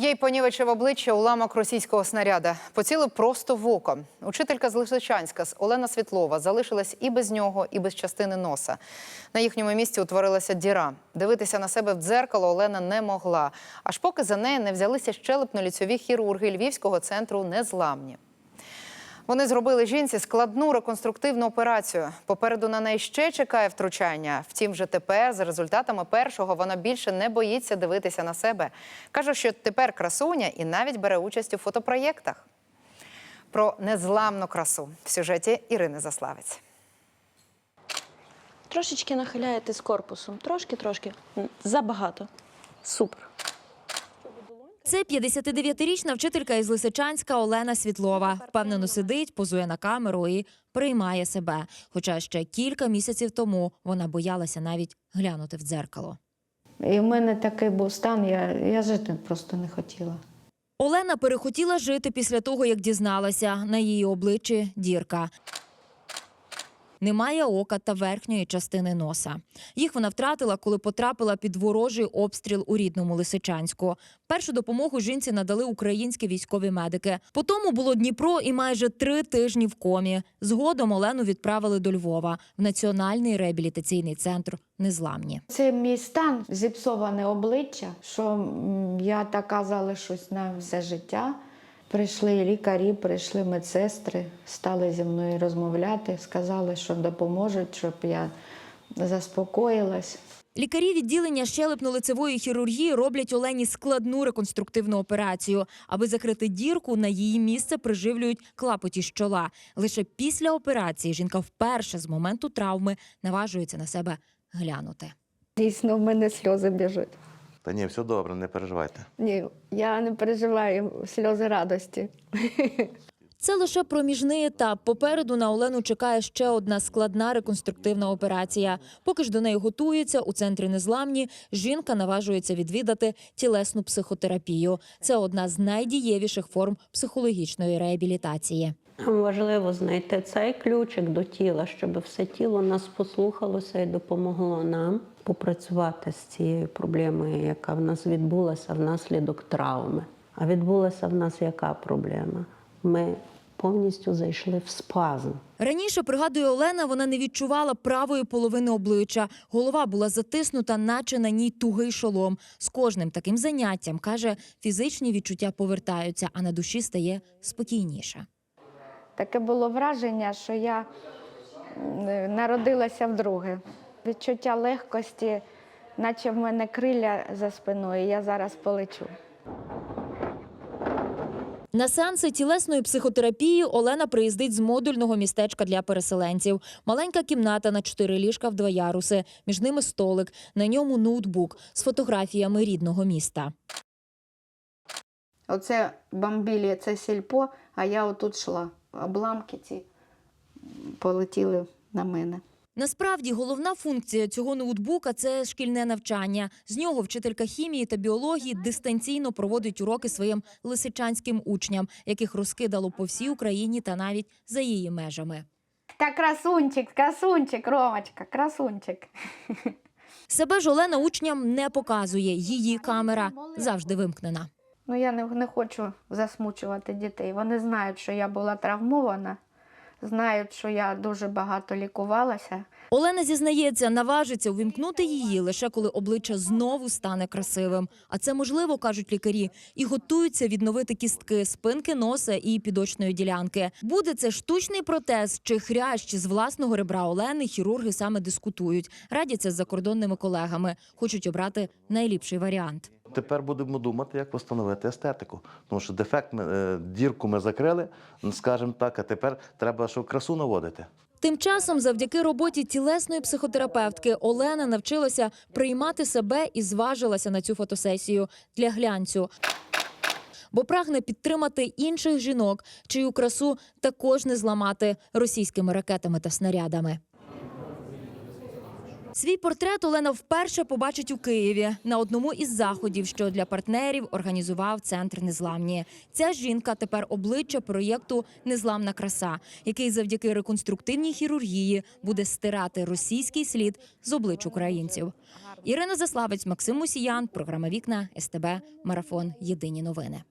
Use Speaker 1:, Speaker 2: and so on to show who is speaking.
Speaker 1: Їй понівечив обличчя уламок російського снаряда. Поцілив просто в око. Учителька з Лисичанська з Олена Світлова залишилась і без нього, і без частини носа. На їхньому місці утворилася діра. Дивитися на себе в дзеркало Олена не могла. Аж поки за неї не взялися щелепно-ліцьові хірурги Львівського центру Незламні. Вони зробили жінці складну реконструктивну операцію. Попереду на неї ще чекає втручання. Втім, вже тепер, за результатами першого, вона більше не боїться дивитися на себе. Каже, що тепер красуня і навіть бере участь у фотопроєктах. Про незламну красу в сюжеті Ірини Заславець.
Speaker 2: Трошечки нахиляєте з корпусом. Трошки-трошки. Забагато. Супер.
Speaker 3: Це 59-річна вчителька із Лисичанська Олена Світлова. Впевнено сидить, позує на камеру і приймає себе. Хоча ще кілька місяців тому вона боялася навіть глянути в дзеркало.
Speaker 4: І в мене такий був стан, я, я жити просто не хотіла.
Speaker 3: Олена перехотіла жити після того, як дізналася на її обличчі дірка. Немає ока та верхньої частини носа. Їх вона втратила, коли потрапила під ворожий обстріл у рідному Лисичанську. Першу допомогу жінці надали українські військові медики. По тому було Дніпро і майже три тижні в комі. Згодом Олену відправили до Львова в національний реабілітаційний центр Незламні.
Speaker 4: Це мій стан, зіпсоване обличчя, що я така залишусь на все життя. Прийшли лікарі, прийшли медсестри, стали зі мною розмовляти, сказали, що допоможуть, щоб я заспокоїлась.
Speaker 3: Лікарі відділення щелепно-лицевої хірургії роблять Олені складну реконструктивну операцію. Аби закрити дірку, на її місце приживлюють клапоті з чола. Лише після операції жінка вперше з моменту травми наважується на себе глянути.
Speaker 5: Дійсно, в мене сльози біжуть.
Speaker 6: Та ні, все добре, не переживайте.
Speaker 5: Ні, я не переживаю сльози радості.
Speaker 3: Це лише проміжний етап. Попереду на Олену чекає ще одна складна реконструктивна операція. Поки ж до неї готується у центрі незламні, жінка наважується відвідати тілесну психотерапію. Це одна з найдієвіших форм психологічної реабілітації.
Speaker 7: Важливо знайти цей ключик до тіла, щоб все тіло нас послухалося і допомогло нам попрацювати з цією проблемою, яка в нас відбулася внаслідок травми. А відбулася в нас яка проблема? Ми повністю зайшли в спазм.
Speaker 3: Раніше, пригадує Олена, вона не відчувала правої половини обличчя. Голова була затиснута, наче на ній тугий шолом. З кожним таким заняттям, каже, фізичні відчуття повертаються, а на душі стає спокійніше.
Speaker 4: Таке було враження, що я народилася вдруге. Відчуття легкості, наче в мене криля за спиною, я зараз полечу.
Speaker 3: На сеанси тілесної психотерапії Олена приїздить з модульного містечка для переселенців. Маленька кімната на чотири ліжка в два яруси. Між ними столик. На ньому ноутбук з фотографіями рідного міста.
Speaker 4: Оце бомбілі, це сільпо, а я отут йшла. Обламки ці полетіли на мене.
Speaker 3: Насправді головна функція цього ноутбука це шкільне навчання. З нього вчителька хімії та біології дистанційно проводить уроки своїм лисичанським учням, яких розкидало по всій Україні та навіть за її межами.
Speaker 4: Та красунчик, красунчик, Ромочка, красунчик.
Speaker 3: Себе ж Олена учням не показує. Її камера завжди вимкнена.
Speaker 4: Ну, я не, не хочу засмучувати дітей. Вони знають, що я була травмована, знають, що я дуже багато лікувалася.
Speaker 3: Олена зізнається, наважиться увімкнути її лише коли обличчя знову стане красивим. А це можливо, кажуть лікарі, і готуються відновити кістки, спинки носа і підочної ділянки. Буде це штучний протез чи хрящ з власного ребра Олени. Хірурги саме дискутують, радяться з закордонними колегами, хочуть обрати найліпший варіант.
Speaker 6: Тепер будемо думати, як встановити естетику. Тому що дефект ми, е, дірку ми закрили, скажімо так, а тепер треба, щоб красу наводити.
Speaker 3: Тим часом, завдяки роботі тілесної психотерапевтки, Олена навчилася приймати себе і зважилася на цю фотосесію для глянцю. Бо прагне підтримати інших жінок, чию красу також не зламати російськими ракетами та снарядами. Свій портрет Олена вперше побачить у Києві на одному із заходів, що для партнерів організував центр Незламні. Ця жінка тепер обличчя проєкту Незламна краса, який завдяки реконструктивній хірургії буде стирати російський слід з облич українців. Ірина Заславець, Максим Мусіян, програма Вікна СТБ Марафон. Єдині новини.